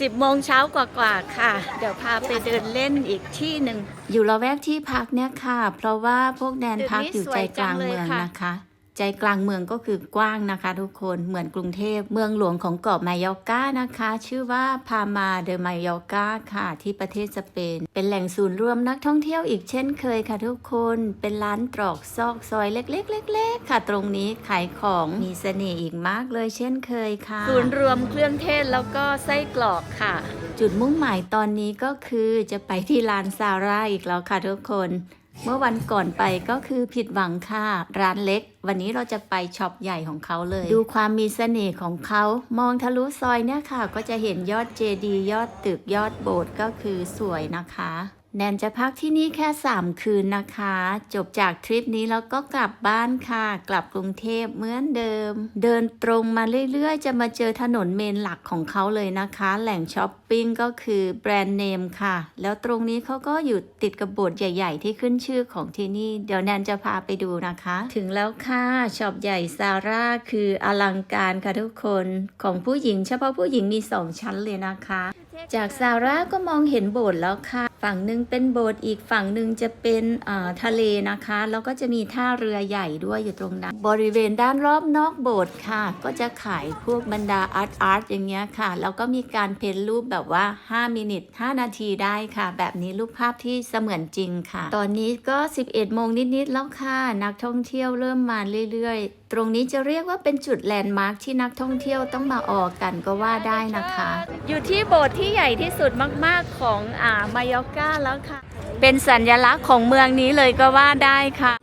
10โมงเช้ากว่าๆค่ะ เดี๋ยวพาไปเดินเล่นอีกที่หนึ่งอยู่ละแวกที่พักเนี่ยค่ะ เพราะว่าพวกแดนพักอยู่ใจกลางเมืองนะคะ ใจกลางเมืองก็คือกว้างนะคะทุกคนเหมือนกรุงเทพเมืองหลวงของเกาะมายอร์กานะคะ ชื่อว่าพามาเดอมายอร์กาค่ะ ที่ประเทศสเปน เป็นแหล่งศูนย์รวมนักท่องเที่ยวอีกเช่นเคยค่ะทุกคนเป็นร้านตรอกซอกซอยเล็กๆเล็กๆค่ะ ตรงนี้ขายของมีเสน่ห์อีกมากเลยเช่นเคยค่ะศูนย์รวมเครื่องเทศแล้วก็ไส้กรอกค่ะ จุดมุ่งหมายตอนนี้ก็คือจะไปที่ร้านซาร่าอีกแล้วค่ะทุกคน เมื่อวันก่อนไปก็คือผิดหวังค่ะ ร้านเล็ก วันนี้เราจะไปช็อปใหญ่ของเขาเลย ดูความมีเสน่ห์ของเขา มองทะลุซอยเนี่ยค่ะ ก็จะเห็นยอดเจดีย์ยอดตึกยอดโบสถ์ก็คือสวยนะคะ แนนจะพักที่นี่แค่ 3 คืนนะคะ จบจากทริปนี้แล้วก็กลับบ้านค่ะ กลับกรุงเทพเหมือนเดิม เดินตรงมาเรื่อยๆ จะมาเจอถนนเมนหลักของเขาเลยนะคะ แหล่งช้อปปิ้งก็คือแบรนด์เนมค่ะ แล้วตรงนี้เขาก็อยู่ติดกับโบสถ์ใหญ่ๆ ที่ขึ้นชื่อของที่นี่ เดี๋ยวแนนจะพาไปดูนะคะ ถึงแล้วค่ะช็อปใหญ่ซาร่าคืออลังการค่ะทุกคนของผู้หญิง เฉพาะผู้หญิงมี 2 ชั้นเลยนะคะ จากซาร่าก็มองเห็นโบสถ์แล้วค่ะ ฝั่งหนึ่งเป็นโบสถ์อีกฝั่งหนึ่งจะเป็นทะเลนะคะ แล้วก็จะมีท่าเรือใหญ่ด้วยอยู่ตรงนั้น บริเวณด้านรอบนอกโบสถ์ค่ะ ก็จะขายพวกบรรดาอาร์ตอาร์ตอย่างเงี้ยค่ะ แล้วก็มีการเพ้นรูปแบบว่า 5 มินิท5นาทีได้ค่ะ แบบนี้รูปภาพที่เสมือนจริงค่ะ ตอนนี้ก็ 11โมงนิดๆแล้วค่ะ นักท่องเที่ยวเริ่มมาเรื่อยๆ ตรงนี้จะเรียกว่าเป็นจุดแลนด์มาร์คที่นักท่องเที่ยวต้องมาออกกันก็ว่าได้นะคะ อยู่ที่โบสถ์ที่ใหญ่ที่สุดมาก ๆของอ่ามายอกาแล้วค่ะ เป็นสัญลักษณ์ของเมืองนี้เลยก็ว่าได้ค่ะ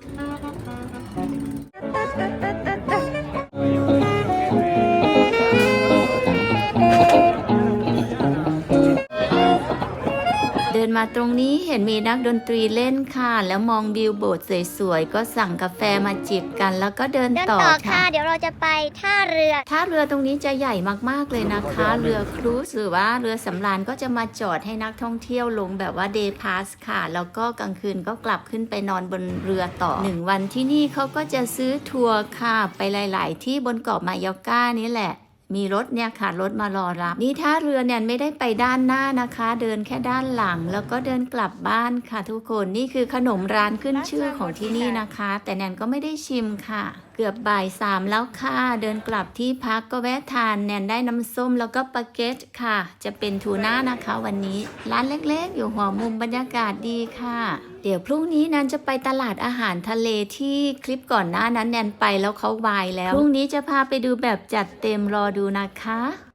มาตรงนี้เห็นมีนักดนตรีเล่นค่ะ แล้วมองวิวโบสถ์สวยๆ ก็สั่งกาแฟมาจิบกัน แล้วก็เดินเดินต่อต่อค่ะ ค่ะ เดี๋ยวเราจะไปท่าเรือท่าเรือตรงนี้จะใหญ่มากๆเลยนะคะ เรือครูซหรือว่าเรือสำราญก็จะมาจอดให้นักท่องเที่ยวลงแบบว่าเดย์พาสค่ะ แล้วก็กลางคืนก็กลับขึ้นไปนอนบนเรือต่อหนึ่งวันที่นี่เขาก็จะซื้อทัวร์ค่ะ ไปหลาย ๆ ที่บนเกาะมายอร์ก้านี่แหละ มีรถเนี่ยค่ะรถมารอรับ นี่ท่าเรือเนี่ยไม่ได้ไปด้านหน้านะคะ เดินแค่ด้านหลัง แล้วก็เดินกลับบ้านค่ะ ทุกคนนี่คือขนมร้านขึ้นชื่อของที่นี่นะคะ แต่แนนก็ไม่ได้ชิมค่ะ เกือบบ่ายสามแล้วค่ะ เดินกลับที่พักก็แวะทานแนนได้น้ำส้มแล้วก็ปาเกตค่ะ จะเป็นทูน่านะคะ วันนี้ร้านเล็กๆ อยู่หัวมุมบรรยากาศดีค่ะ ดี๋ยวพรุ่งนี้แนนจะไปตลาดอาหารทะเลที่คลิปก่อนหน้านั้นแนนไปแล้วเขาวายแล้ว พรุ่งนี้จะพาไปดูแบบจัดเต็มรอดูนะคะ